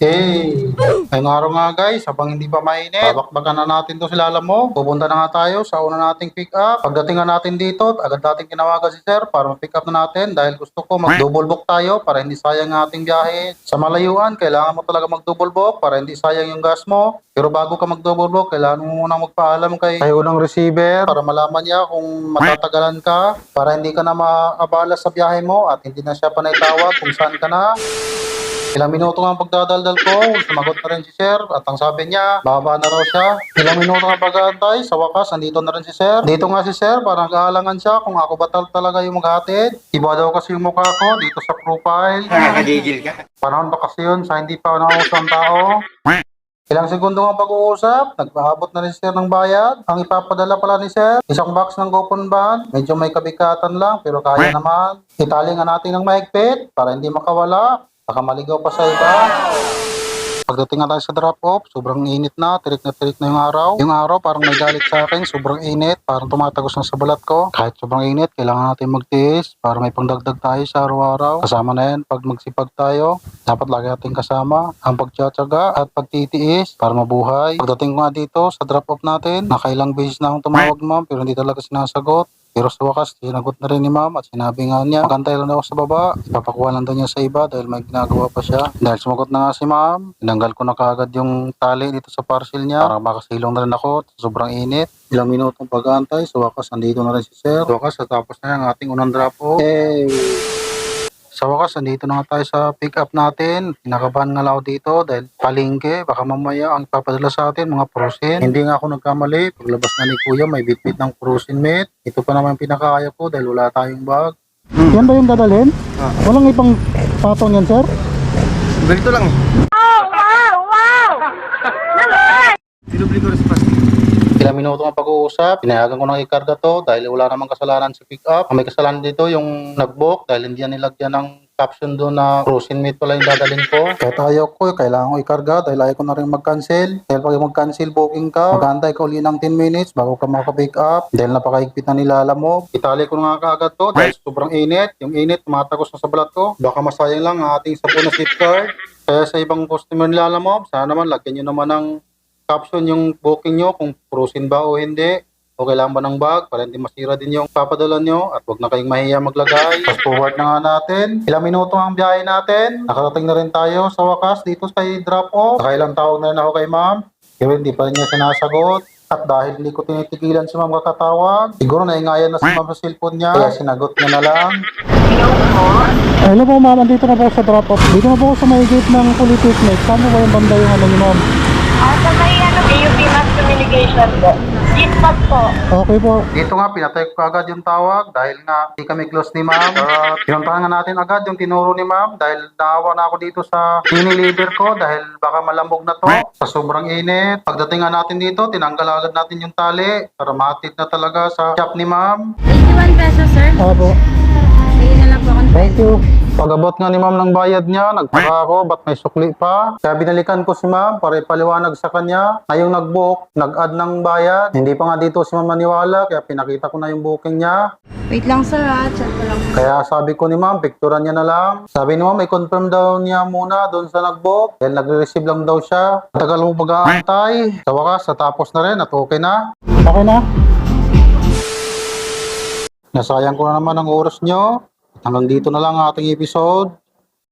Hey! Ngayong araw nga guys, habang hindi pa mainit, babakbakan na natin to si Lala mo. Pupunta na nga tayo sa una nating pick up. Pagdating nga natin dito, agad natin kinawagan si Sir para ma-pick up na natin dahil gusto ko mag-double book tayo para hindi sayang ang ating biyahe. Sa malayuan, kailangan mo talaga mag-double book para hindi sayang yung gas mo. Pero bago ka mag-double book, kailangan mo munang magpaalam kay kay unang receiver para malaman niya kung matatagalan ka para hindi ka na maabala sa biyahe mo at hindi na siya panay tawag kung saan ka na. Ilang minuto nga ang pagdadaldal ko, sumagot na rin si Sir at ang sabi niya, bababa na raw siya. Ilang minuto nga pag-aantay, sa wakas, andito na rin si Sir. Dito nga si Sir, parang nag-aalangan siya kung ako ba tal- talaga yung maghatid. Iba daw kasi yung mukha ko dito sa profile. Nakakagigil ka. Panahon pa kasi yun sa hindi pa nauso ang tao. Ilang segundo nga pag-uusap, nagpaabot na rin si Sir ng bayad. Ang ipapadala pala ni Sir, isang box ng Gopon Band. Medyo may kabikatan lang, pero kaya naman. Itali nga natin ng mahigpit para hindi makawala. Baka maligaw pa sa iba. Pagdating nga tayo sa drop-off, sobrang init na, tirik na tirik na yung araw. Yung araw parang may galit sa akin, sobrang init, parang tumatagos na sa balat ko. Kahit sobrang init, kailangan natin magtiis para may pangdagdag tayo sa araw-araw. Kasama na yan pag magsipag tayo. Dapat lagi natin kasama ang pagtsatsaga at pagtitiis para mabuhay. Pagdating ko nga dito sa drop-off natin, nakailang beses na akong tumawag ma'am pero hindi talaga sinasagot. Pero sa wakas, sinagot na rin ni ma'am at sinabi nga niya, magantay lang ako sa baba. Ipapakuha lang daw niya sa iba dahil may ginagawa pa siya. Dahil sumagot na nga si ma'am, tinanggal ko na kaagad yung tali dito sa parcel niya para makasilong na rin ako. Sobrang init. Ilang minutong pag-aantay, sa wakas, andito na rin si sir. Sa wakas, natapos na yung ating unang drop off. Hey! Sa wakas, andito na nga tayo sa pick up natin. Kinakabahan nga lang ako dito dahil palingke. Baka mamaya ang ipapadala sa atin, mga prosin. Hindi nga ako nagkamali. Paglabas na ni Kuya, may bitbit ng prosin mate. Ito pa naman yung pinakaya ko dahil wala tayong bag. Yan ba yung dadalhin? Ah. Walang ibang patong yan, sir? Ganito lang eh. Sinubli ko rin sa minuto ang pag-uusap, pinayagan ko nang ikarga to dahil wala namang kasalanan sa pick up. Ang may kasalanan dito yung nag-book dahil hindi yan nilagyan ng caption doon na cruising mate pala yung dadalhin ko. Kahit ayaw ko, kailangan ko ikarga dahil ayaw ko na rin mag-cancel. Dahil pag mag-cancel booking ka, mag-antay ka uli ng 10 minutes bago ka maka-pick up. Dahil napakaigpit na nilala mo. Itali ko na nga kaagad to dahil sobrang init. Yung init, tumatagos na sa balat ko. Baka masayang lang ang ating sabon na safeguard. Kaya sa ibang customer nilala mo, sana naman lagyan nyo naman ng caption yung booking nyo kung cruising ba o hindi. O kailangan ba ng bag para hindi masira din yung papadala nyo at wag na kayong mahiya maglagay. Fast forward na nga natin. Ilang minuto ang biyahe natin. Nakarating na rin tayo sa wakas dito sa drop off. Nakailang tawag na rin ako kay ma'am. Pero hindi pa rin niya sinasagot. At dahil hindi ko tinitigilan si ma'am kakatawag, siguro naingayan na si ma'am sa cellphone niya. Kaya sinagot niya na lang. Hello po ma'am, andito na po ako sa drop off. Dito na po ako sa may gate ng Polytechnic. Saan po ba yung banda yung ano ni ma'am? Ah, sa may Communication po. Gitpad po. Okay po. Dito nga, pinatay ko agad yung tawag dahil nga hindi kami close ni ma'am. Uh, pinuntahan nga natin agad yung tinuro ni ma'am dahil naawa na ako dito sa mini leader ko dahil baka malambog na to sa sobrang init. Pagdating nga natin dito, tinanggal agad natin yung tali para mahatid na talaga sa shop ni ma'am. 81 pesos, sir. Opo. Sige na lang po ako. Thank you. Pag-abot nga ni ma'am ng bayad niya, nagtaka ako, ba't may sukli pa? Kaya binalikan ko si ma'am para ipaliwanag sa kanya na yung nag-book, nag-add ng bayad. Hindi pa nga dito si ma'am maniwala, kaya pinakita ko na yung booking niya. Wait lang, sir, ha. Check ko lang. Kaya sabi ko ni ma'am, picturean niya na lang. Sabi ni ma'am, i-confirm daw niya muna doon sa nag-book. Dahil nag-receive lang daw siya. Tagal mo pag-aantay. Sa wakas, natapos na rin at okay na. Okay na? Nasayang ko na naman ang oras nyo. Hanggang dito na lang ang ating episode.